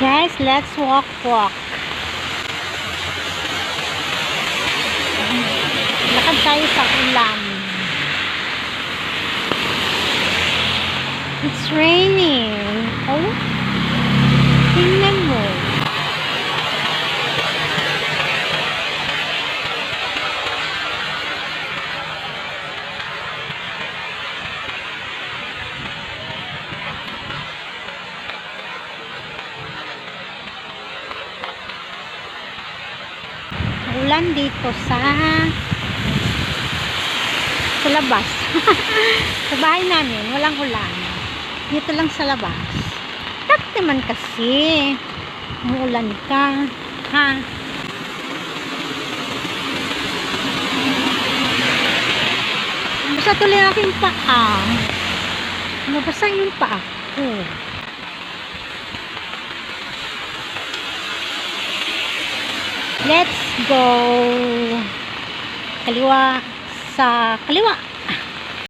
Guys, let's walk walk. Lakad tayo sa ulan. It's raining. Oh, Ulan dito sa sa labas. sa bahay namin, walang ulan. Dito lang sa labas. Tak naman kasi. Umuulan ka. Ha? Basta tuloy aking paa. Nabasa yung paa ko. Let's go. Kaliwa sa kaliwa.